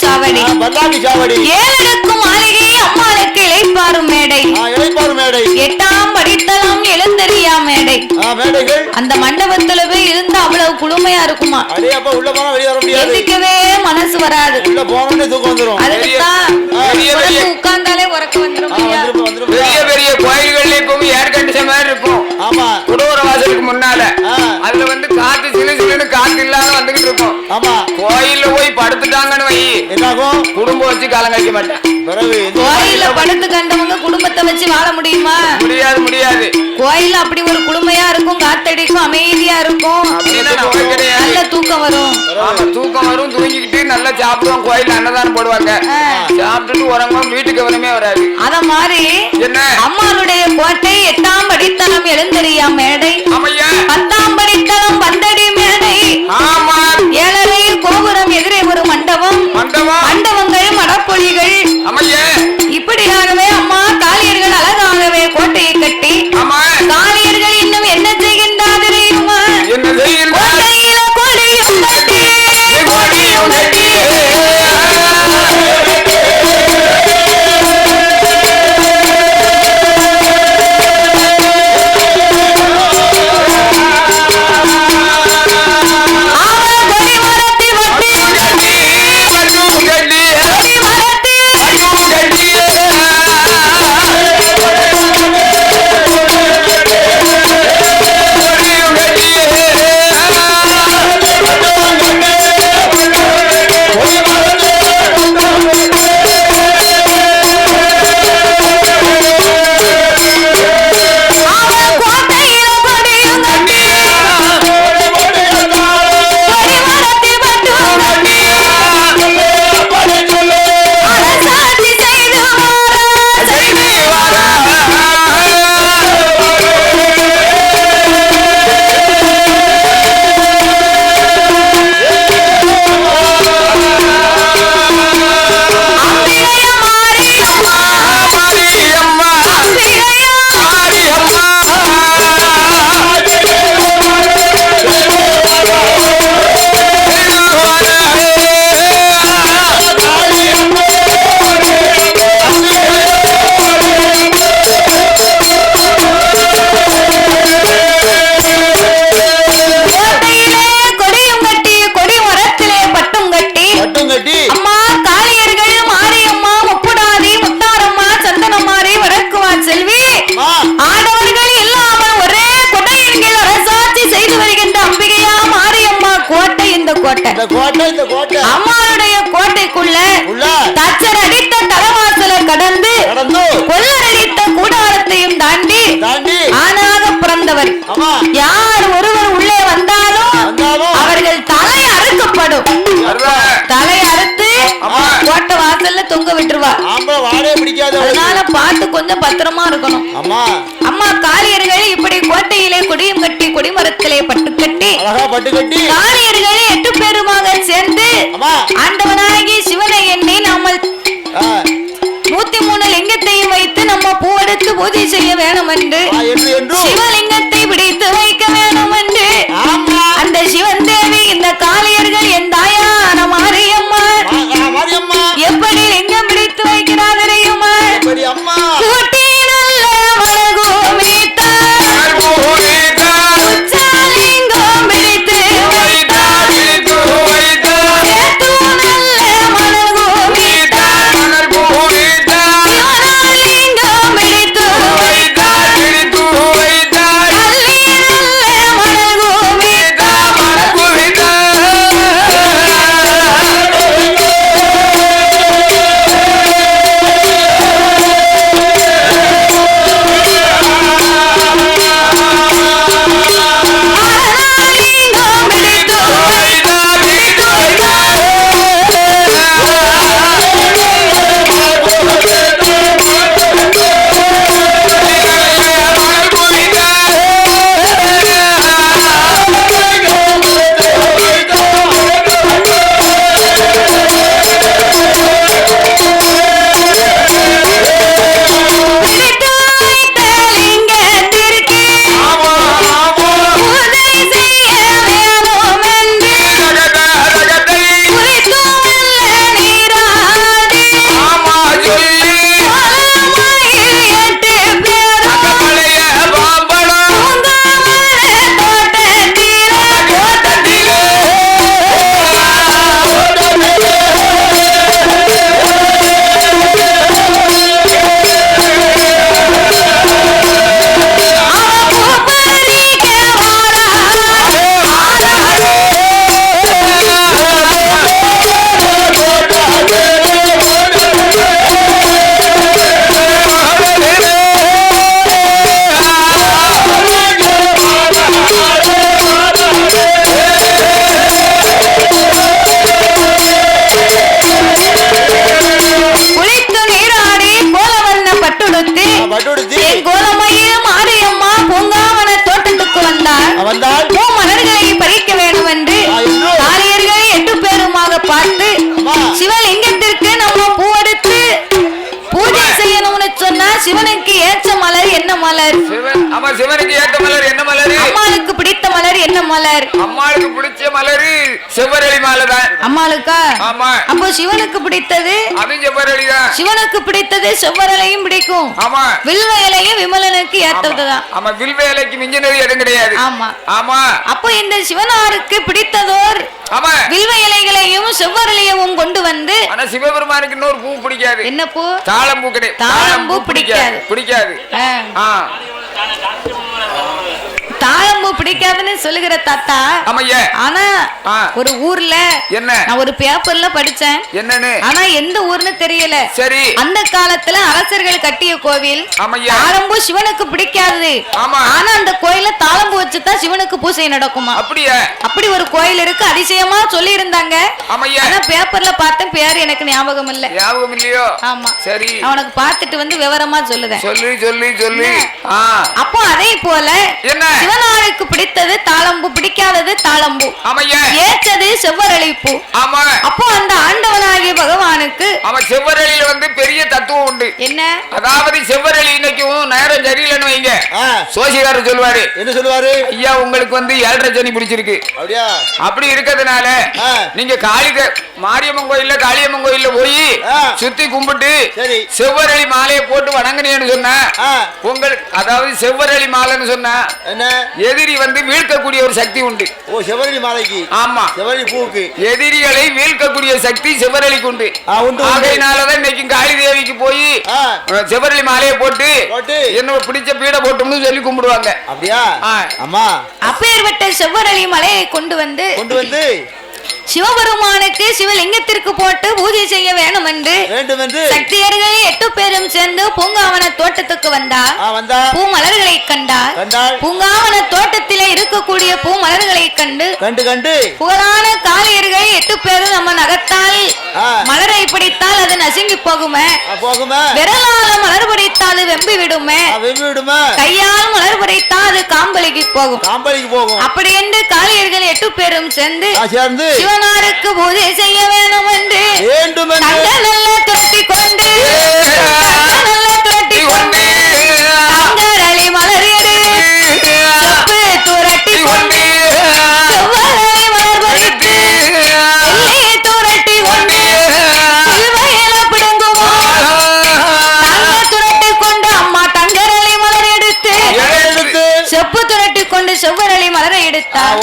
சாவடி. பல்லாக்கு சாவடி. ஏழடுக்கும் மாளிகை அம்மாளுக்கு இளைப்பாரும் மேடை. ஆ, இளைப்பாறு மேடை. எட்டாம் படித்தளம் எழுந்தறியா மேடை. மேடைகள். அந்த மண்டபத்துல போய் இருந்தா அவ்வளவு குளுமையா இருக்குமா? அப்ப உள்ள போனா வெளிய வர முடியாது. எந்திக்கவே மனசு வராது. உள்ள போனோடனே தூக்கம் வந்துரும். பெரிய உட்கார்ந்தாலே உறக்க வந்துரும் பெரிய. பெரிய. கோயில்கள்ல இப்பவும் ஏர் கண்டிஷன் மாதிரி இருக்கும். ஆமா. குடோர வாசலுக்கு முன்னால. அதுல வந்து காத்து சிலு சிலுன்னு காத்து இல்லாம வந்துகிட்டு இருக்கும் ஆமா. கோயில்ல போய் படுத்துட்டாங்கன்னு வை. என்னாகும்? குடும்பம் வச்சு காலம் கழிக்க மாட்டேன். பிறகு இந்த கோயில்ல படுத்து கண்டவங்க குடும்பத்தை வச்சு வாழ முடியுமா? முடியாது முடியாது. கோயில்ல அப்படி ஒரு குளுமையா இருக்கும் காத்தடிக்கும் அமைதியா இருக்கும். அப்படின்னா நம்ம கிடையாது. நல்ல தூக்கம் வரும். ஆமா தூக்கம் வரும் தூங்கிக்கிட்டு நல்லா சாப்பிடுவோம் கோயில்ல அன்னதானம் போடுவாங்க. சாப்பிட்டுட்டு உறங்கும் வீட்டுக்கு கவனமே வராது. அத மாதிரி என்ன? அம்மாளுடைய கோட்டை எட்டாம் படித்தளம் எழுந்தறியா மேடை. பத்தாம் மண்டபங்கள் மடப்பொழிகள் ஆமையா ஆமா. யார் ஒருவர் உள்ளே வந்தாலும் அவர்கள் தலை அறுக்கப்படும். தலை அறுத்து. கோட்டை வாசல்ல தொங்க பிடிக்காத அதனால பார்த்து கொஞ்சம் பத்திரமா இருக்கணும். அம்மா காளியர்கள் இப்படி கோட்டையிலே கொடியும் கட்டி கொடிமரத்திலே பட்டு கட்டி காளியர்கள் எட்டு பேருமாக சேர்ந்து ஆண்டவனாகி சிவனை எண்ணி நாம நூத்தி மூணு லிங்கத்தையும் வைத்து நம்ம பூவெடுத்து பூஜை செய்ய வேணும் என்று ஆ, சிவனுக்கு பிடித்தது. சிவனுக்கு பிடித்தது செவ்வரலையும் பிடிக்கும். ஆமா. வில்வ இலையும் விமலனுக்கு ஏத்ததுதான் ஆமா வில்வேலைக்கு மிஞ்சினது எதுவும் கிடையாது. ஆமா. ஆமா. அப்போ இந்த சிவனாருக்கு பிடித்ததோர் வில்வ இலைகளையும் செவ்வரளியவும் கொண்டு வந்து ஆனா சிவபெருமானுக்கு இன்னொரு பூ பிடிக்காது. என்ன பூ? தாளம்பூ கிடையாது தாழம்பூ பிடிக்காது. பிடிக்காது. தாழம்பூ பிடிக்காதுன்னு சொல்லுகிற தாத்தா ஆமையா ஆனா. ஒரு ஊர்ல என்ன? நான் ஒரு பேப்பர்ல படிச்சேன். என்னன்னு? ஆனா எந்த ஊர்னு தெரியல. சரி. அந்த காலத்துல அரசர்கள் கட்டிய கோவில் தாழம்பூ சிவனுக்கு பிடிக்காது. ஆமா. ஆனா அந்த கோயில தாளம்பூ வச்சுதான் சிவனுக்கு பூஜை நடக்குமா? அப்படியா? அப்படி ஒரு கோயில் இருக்கு அதிசயமா சொல்லி இருந்தாங்க ஆனா பேப்பர்ல பார்த்தேன் பேர் எனக்கு ஞாபகம் இல்ல. ஞாபகம் இல்லையோ? ஆமா. சரி. நான் உனக்கு பார்த்துட்டு வந்து விவரமா சொல்லுதேன். சொல்லு சொல்லு சொல்லு. அப்போ அதே போல என்ன? சிவனாருக்கு பிடித்தது? தாளம்பூ பிடிக்காதது தாளம்பூ. ஆமையா. ஏற்றது செவ்வரளிப்பூ. ஆமா. அப்போ அந்த ஆண்டவனாகிய பகவானுக்கு அவன் செவ்வரளியில வந்து பெரிய தத்துவம் உண்டு. என்ன? அதாவது செவ்வரளி இன்னைக்கும் நேரம் சரியில்லைன்னு வைங்க. ஆ, சோசிகாரர் சொல்லுவாரு என்ன சொல்லுவாரு ஐயா உங்களுக்கு வந்து ஏழரை சனி பிடிச்சிருக்கு. அப்படியா? அப்படி இருக்கிறதுனால ஆ. நீங்க காளி மாரியம்மன் கோயில்ல காளியம்மன் கோயில்ல போய் ஆ. சுத்தி கும்பிட்டு சரி. செவ்வரளி மாலையை போட்டு வணங்குனேன்னு சொன்னா ஆ, உங்களுக்கு அதாவது செவ்வரளி மாலைன்னு சொன்னா என்ன? எதிரி வந்து வீழ்க்கக்கூடிய ஒரு சக்தி உண்டு. ஓ செவரளி மாலைக்கு. ஆமா. செவரளி பூவுக்கு. எதிரிகளை வீழ்க்கக்கூடிய சக்தி செவ்வரளிக்கு உண்டு. ஆகையினாலதான் இன்னைக்கு காளி தேவிக்கு போய் ஆ, செவ்வரளி மாலையை போட்டு. என்ன பிடிச்ச பீடை போட்டோம்னு சொல்லி கும்பிடுவாங்க. அப்படியா? ஆ. அம்மா. அப்பேற்பட்ட செவ்வரளி மலையை கொண்டு வந்து கொண்டு வந்து சிவபெருமானுக்கு சிவலிங்கத்திற்கு போட்டு பூஜை செய்ய வேணும் என்று வேண்டும் என்று சக்தியர்கள் எட்டு பேரும் சேர்ந்து பூங்காவன தோட்டத்துக்கு வந்தார். பூ மலர்களை கண்டார். பூங்காவன தோட்டத்திலே இருக்கக்கூடிய பூ மலர்களை கண்டு கண்டு கண்டு. புகழான காளியர்கள் எட்டு பேரும் நம்ம நகத்தால். மலரை பிடித்தால் அது நசுங்கி போகுமே. விரலால மலர் பிடித்தால் அது வெம்பி விடுமே. விடுமே. கையால் மலர் பிடித்தால் அது காம்பலிக்கு போகும். காம்பளிக்கு போகும். அப்படி என்று காளியர்கள் எட்டு பேரும் சேர்ந்து சேர்ந்து சிவனாருக்கு பூஜை செய்ய வேணும் என்று தங்க நல்ல துரட்டி கொண்டு நல்ல துரட்டி கொண்டு செப்பு துரட்டி செவ்வரளி மலர் பறித்து வெள்ளையை துரட்டி கொண்டு சிலுவையில பிடுங்குமோ தங்க துரட்டி கொண்டு அம்மா தங்கரளி மலர் எடுத்து செப்பு துரட்டி கொண்டு செவ்வரளி மலரை எடுத்தார்.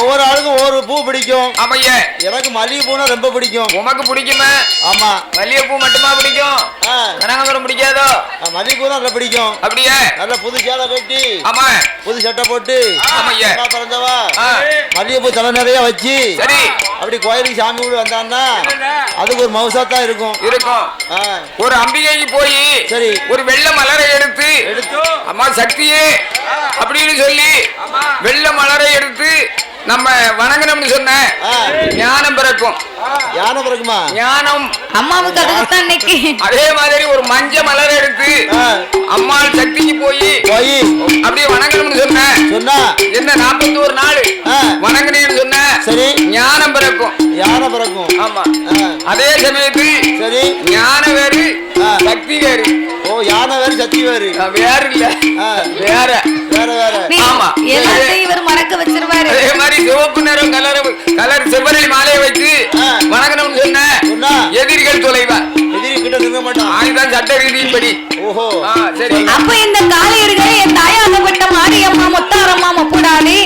பிடிக்கும் ஆமைய எனக்கு மல்லிகை பூனா ரொம்ப பிடிக்கும். உமக்கு பிடிக்குமே? ஆமா. மல்லிகைப்பூ மட்டுமா பிடிக்கும்? ஆ, கனகாம்பரம் பிடிக்காதோ? ஆ, மல்லிகை பூ நல்லா பிடிக்கும். அப்படியே. நல்ல புது சேலை கட்டி. ஆமா. புது சட்டை போட்டு. ஆமையா. அம்மா பிறந்தவா? ஆ, மல்லிகை பூ தலை நிறைய வச்சு. சரி. அப்படி கோயிலுக்கு சாமி கூட வந்தான்னா அதுக்கு ஒரு மவுசா தான் இருக்கும். இருக்கும். ஆ, ஒரு அம்பிகைக்கு போய் சரி. ஒரு வெள்ளை மலரை எடுத்து எடுத்து. அம்மா சக்தியே அப்படின்னு சொல்லி வெள்ளை மலரை எடுத்து நம்ம வணங்கணும்னு சொன்ன ஆ, ஞானம் பிறக்கும். யானை பிறகுமா ஞானம். அம்மாவுக்கு அதுக்கு தான் இன்னைக்கு. அதே மாதிரி ஒரு மஞ்ச மலரை எடுத்து ஆ, அம்மாள் சக்திக்கு போய் போய். அப்படியே வணங்கணும்னு சொன்ன. சொன்னா. என்ன நாற்பத்தோரு நாள் ஆ, வணங்கினேன்னு சொன்ன. சரி. ஞானம் பிறக்கும். யானை பிறக்கும். ஆமா. அதே சமயத்தில் சரி. ஞானம் வேறு. சக்தி வேறு. ஓ யானை வேறு சக்தி வேறு. வேறு இல்ல. வேற. வேற வேற. ஆமா. எல்லாத்தையும் இவர் மறக்க வச்சிருவாரு. அதே மாதிரி சிவப்பு நிறம் கலர் கலர் செவ்வரளி மாலையை வச்சு. வணங்கணும்னு சொன்ன சொன்னா. எதிரிகள் தொலைவா? எதிரி கிட்ட நிற்க மாட்டான். ஆயுதான் சட்ட ரீதியின்படி. ஓஹோ. ஆ, சரி. அப்ப இந்த காளியர்கள் என் தாயாகப்பட்ட மாரியம்மா முத்தாரம்மா முப்புடாதி.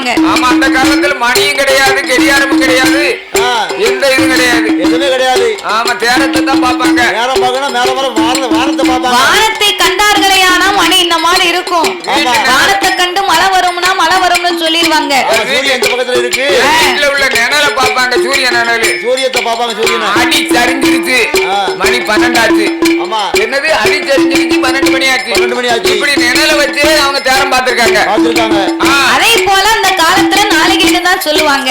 சொல்லுவாங்க. ஆமா அந்த காலத்துல மணியும் கிடையாது கடியாரமும் கிடையாது. எந்த இதுவும் கிடையாது. எதுவுமே கிடையாது. ஆமா தேரத்தை தான் பாப்பாங்க நேரம் பார்க்கணும் மேல வர வான வானத்தை பார்ப்பாங்க இருக்கும். வானத்தை கண்டு மழை வரும்னா மழை வரும்னு சொல்லிடுவாங்க. ஆ, சூரியன் இந்த பக்கத்துல இருக்கு. வீட்டுல உள்ள நிழலை பாப்பாங்க சூரிய நிழலு சூரியத்தை பார்ப்பாங்க சூரியனை. அடி சரிஞ்சிருச்சு. ஆ. மணி பன்னெண்டாச்சு. ஆமா. என்னது? அடி சரிஞ்சிருச்சு பன்னெண்டு மணி ஆச்சு பன்னெண்டு மணி ஆச்சு. இப்படி நிழலை வச்சு அவங்க தேரம் பார்த்திருக்காங்க. பார்த்துருக்காங்க. அதே போல அந்த காலத்துல நாளிகைன்னு தான் சொல்லுவாங்க.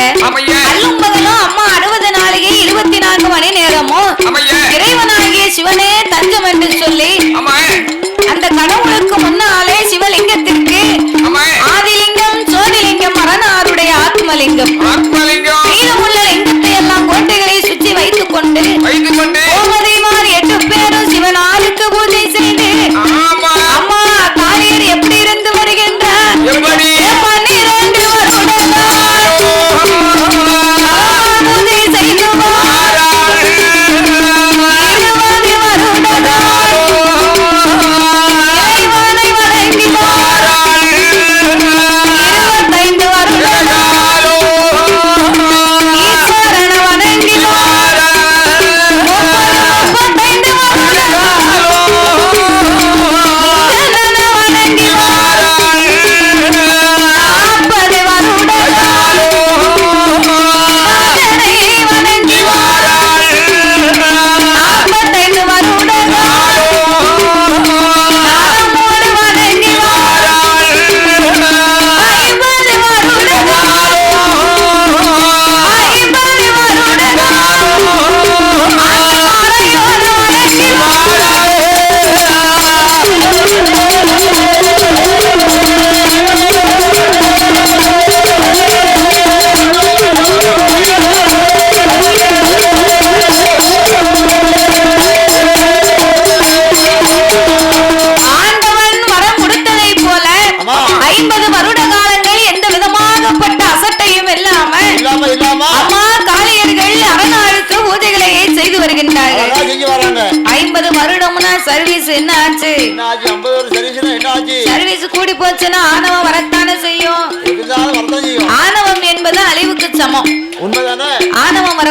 அல்லும் பகலும் அம்மா அறுபது நாளிகை இருபத்தி நான்கு மணி நேரமும். இறைவனாகிய சிவனே தஞ்சம் என்று சொல்லி ஆமா அந்த கடவுளுக்கு முன்னாலே சிவலிங்கத்திற்கு ஆதிலிங்கம் சோதிலிங்கம் மரணாருடைய ஆத்மலிங்கம். ஆத்மலிங்கம். மீதமுள்ள லிங்கத்தை எல்லாம் கோட்டைகளை சுற்றி வைத்துக் கொண்டு வைத்துக் கொண்டு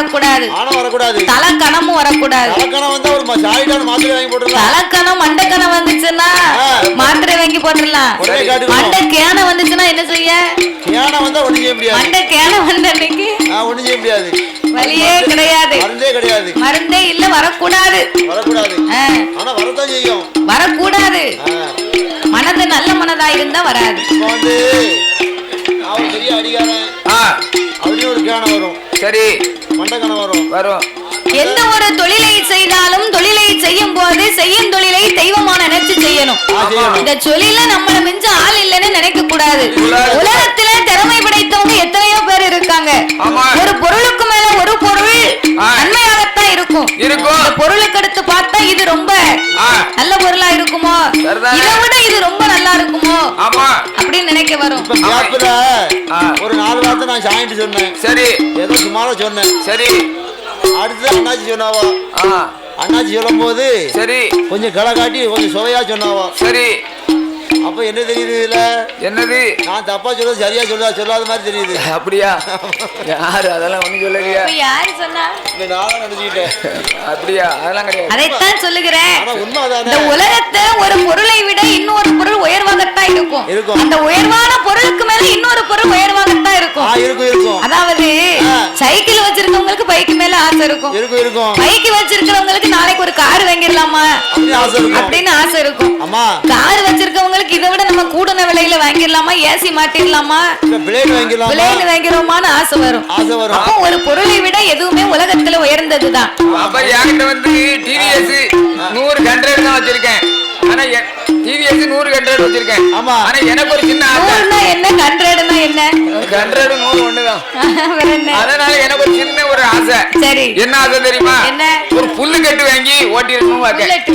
வரக்கூடாது. வரக்கூடாது. தலக்கணமும் வரக்கூடாது. தலக்கணம் வந்தா ஒரு சாலிடான மாத்திரை வாங்கி போட்டுடலாம். தலக்கணம் மண்டக்கணம் வந்துச்சுன்னா. மாத்திரை வாங்கி போட்டுடலாம். மண்டை கேன வந்துச்சுன்னா என்ன செய்ய? ஏனம் வந்தா ஒண்ணும் செய்ய முடியாது. மண்டை கேன வந்த அன்னைக்கு ஆ, ஒண்ணும் செய்ய முடியாது. வழியே கிடையாது. மருந்தே கிடையாது. மருந்தே இல்ல வரக்கூடாது. வரக்கூடாது. ஆனா செய்யும். வரக்கூடாது. மனது நல்ல மனதா இருந்தா வராது. வந்து நான் ஒரு பெரிய அடிகாரன் சரி வரும் வரும் எந்த ஒரு தொழிலை செய்தாலும் தொழிலை செய்யும் போது செய்யும் தொழிலை தெய்வமா நினைச்சு செய்யணும். இந்த தொழில நம்மள மிஞ்ச ஆள் இல்லைன்னு நினைக்க கூடாது. உலகத்துல திறமை படைத்தவங்க எத்தனையோ பேர் இருக்காங்க. ஒரு பொருளுக்கு மேல ஒரு பொருள் ஆ. இருக்கும். இருக்கும். பொருளுக்கு அடுத்து பார்த்தா இது ரொம்ப நல்ல பொருளா இருக்குமோ. இதை விட இது ரொம்ப நல்லா இருக்குமோ? ஆமா. அப்படின்னு நினைக்க வரும். ஒரு நாலு வார்த்தை நான் சாயிட்டு சொன்னேன். சரி. ஏதோ சும்மாதான் சொன்னேன். சரி. அடுத்து அண்ணாச்சி சொன்னாவா? அண்ணாச்சி சொல்லும் போது சரி. கொஞ்சம் களை காட்டி கொஞ்சம் சுவையா சொன்னாவா? சரி. அப்ப என்ன தெரியுது இதுல? என்னது? நான் தப்பா சொல்றது சரியா சொல்ல சொல்லாத மாதிரி தெரியுது. அப்படியா? யாரு? அதெல்லாம் ஒண்ணும் சொல்லலையா. யாரு சொன்னா? நாளா நினைச்சுக்கிட்டேன். அப்படியா? அதெல்லாம் கிடையாது. அதைத்தான் சொல்லுகிறேன். இந்த உலகத்தை ஒரு பொருளை விட இன்னொரு பொருள் உயர்வாகத்தான் இருக்கும். இருக்கும். அந்த உயர்வான பொருளுக்கு மேல இன்னொரு பொருள் உயர்வாகத்தான் இருக்கும். இருக்கும் இருக்கும். அதாவது. சைக்கிள் வச்சிருக்கவங்களுக்கு பைக்கு மேல ஆசை இருக்கும். இருக்கும் இருக்கும். பைக்கு வச்சிருக்கிறவங்களுக்கு நாளைக்கு ஒரு கார் வாங்கிடலாமா? அப்படின்னு ஆசை இருக்கும். அம்மா. கார் வச்சிருக்கவங்களுக்கு இதை விட நம்ம கூடுன விலையில வாங்கிடலாமா? ஏசி மாட்டிடலாமா? விலையில வாங்கிடுவோமான்னு ஆசை வரும். ஆசை வரும். அப்போ ஒரு பொருளை விட எதுவுமே உலகத்துல உயர்ந்ததுதான். அப்ப என்கிட்ட வந்து டிவிஎஸ் நூறு ஹண்ட்ரட் தான் வச்சிருக்கேன். ஆனா டிவிஎஸ் நூறு ஹண்ட்ரட் வச்சிருக்கேன். ஆமா. ஆனா எனக்கு ஒரு சின்ன நூறுனா என்ன? ஹண்ட்ரட்னா என்ன? ஹண்ட்ரட் நூறு ஒண்ணுதான். அதனால எனக்கு ஒரு சின்ன ஒரு ஆசை. சரி. என்ன ஆசை தெரியுமா? என்ன? ஒரு புல்லு கட்டு வாங்கி புல்லட்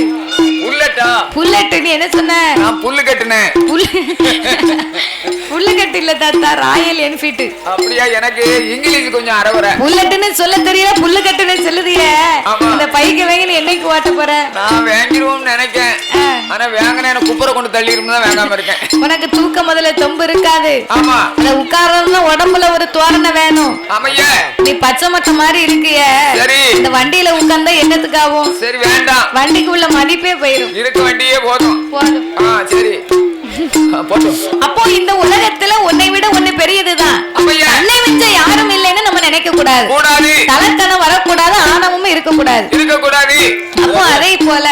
புல்லட்டா? புல்லட் நீ என்ன சொன்ன? நான் புல்லு கட்டுனேன். புல் புல்லக்கட்டு இல்ல தாத்தா ராயல் என்ஃபீல்ட். அப்படியா? எனக்கு இங்கிலீஷ் கொஞ்சம் அறகுறை. புல்லட்டுன்னு சொல்ல தெரியல புல்லுக்கட்டுன்னு சொல்லுதிய ஆமா. இந்த பைக்கு வாங்கி என்னைக்கு ஓட்ட போற? நான் வாங்கிடுவோம்னு நினைக்கேன். ஆனா வாங்கின எனக்கு குப்பரை கொண்டு தான் வாங்காம இருக்கேன். உனக்கு தூக்கம் முதல்ல தொம்பு இருக்காது. ஆமா. அந்த உட்காரணும்னா உடம்புல ஒரு தோரணை வேணும். ஆமையா நீ பச்சை மட்டை மாதிரி இருக்கிய. சரி. இந்த வண்டியில உட்கார்ந்தா என்னத்துக்காகும்? சரி வேண்டாம். வண்டிக்கு உள்ள மதிப்பே போயிரும். இருக்க வேண்டியே போதும். ஆ சரி. அப்போ இந்த உலகத்துல உன்னை விட ஒண்ணு பெரியதுதான். மிஞ்ச யாரும் இல்லைன்னு நம்ம நினைக்க கூடாது. கூடாது தலத்தனம் வரக்கூடாது ஆணவமும் இருக்க கூடாது இருக்க கூடாது அப்போ அதை போல.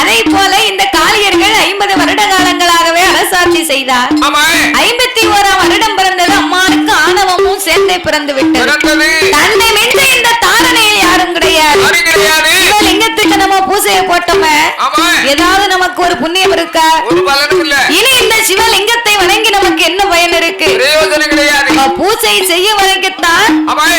அதை போல இந்த காளியர்கள் ஐம்பது வருட காலங்களாகவே அரசாட்சி செய்தார். ஆமா. ஐம்பத்தி ஓராம் வருடம் பிறந்தது அம்மானுக்கு ஆணவமும் சேர்ந்தே பிறந்து விட்டது பிறந்தது. தன்னை மிஞ்ச இந்த கிடையாது சிவலிங்கத்துக்கு நம்ம போட்டோமே. ஏதாவது நமக்கு ஒரு புண்ணியம் இருக்கா? இனி இந்த சிவலிங்கத்தை வணங்கி நமக்கு என்ன பயன் இருக்கு? பூஜை செய்ய வரைக்குத்தான்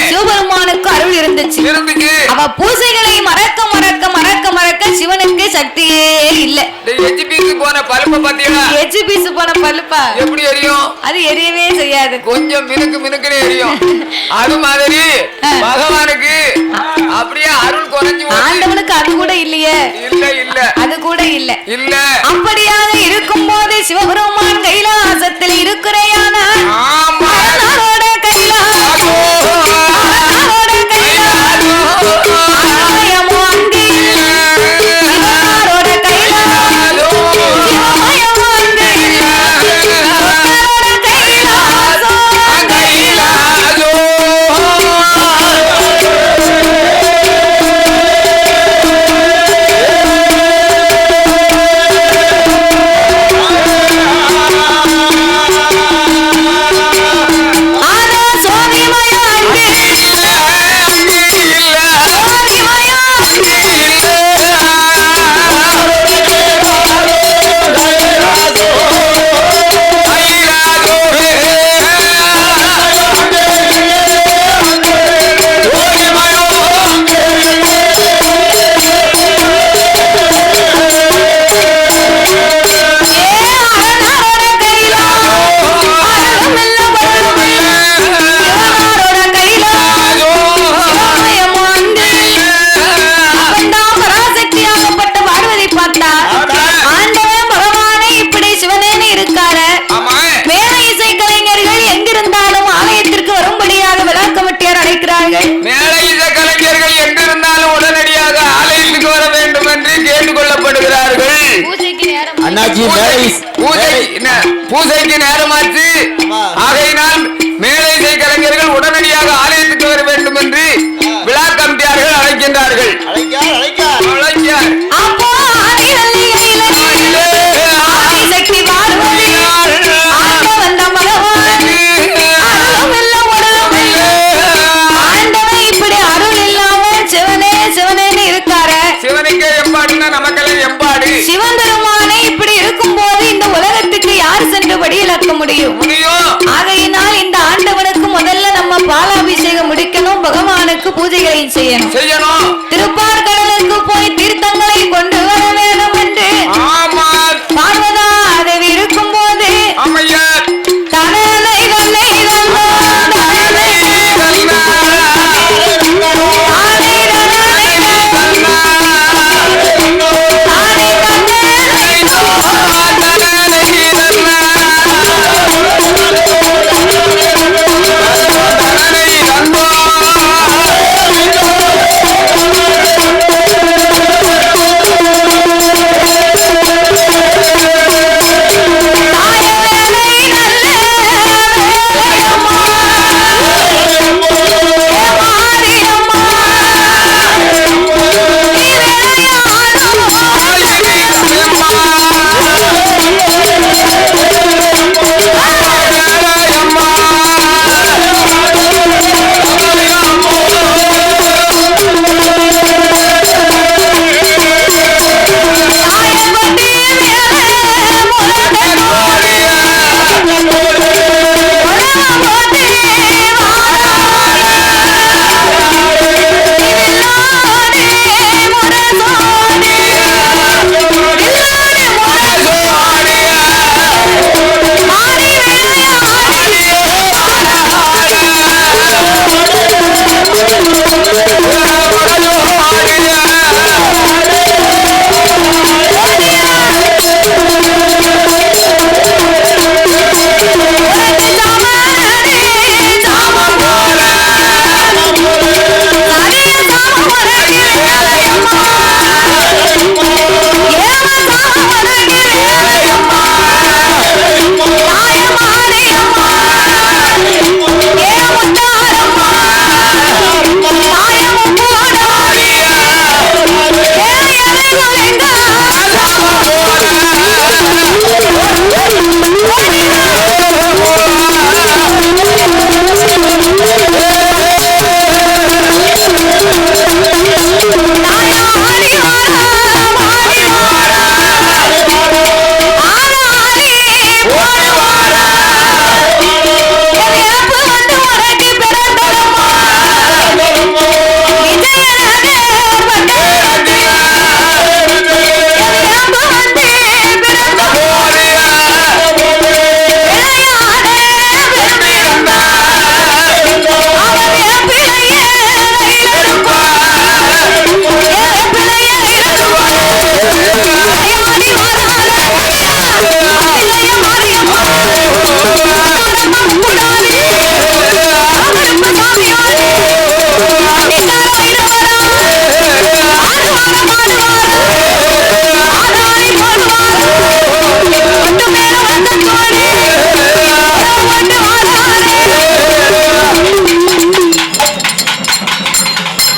சிவபெருமானுக்கு அருள் இருந்துச்சு. இருந்துச்சு. அவ பூஜைகளை மறக்க மறக்க மறக்க மறக்க சிவனுக்கு சக்தியே இல்ல. எஜிபிக்கு போன பழுப்ப பாத்தீங்களா எச்சு பீசு போன பல்லுப்பா எப்படி எரியும்? அது எரியவே செய்யாது. கொஞ்சம் மினுக்கு மினுக்குன்னு எரியும். அது மாதிரி பகவானுக்கு அப்படியே அருள் குறைஞ்சு. ஆண்டவனுக்கு அது கூட இல்லையே. இல்ல இல்ல. அது கூட இல்ல. இல்ல. அப்படியாக இருக்கும் போது சிவபெருமான் கைலாசத்தில் இருக்கிறையான ஆமா பூசைக்கு செய்யணும்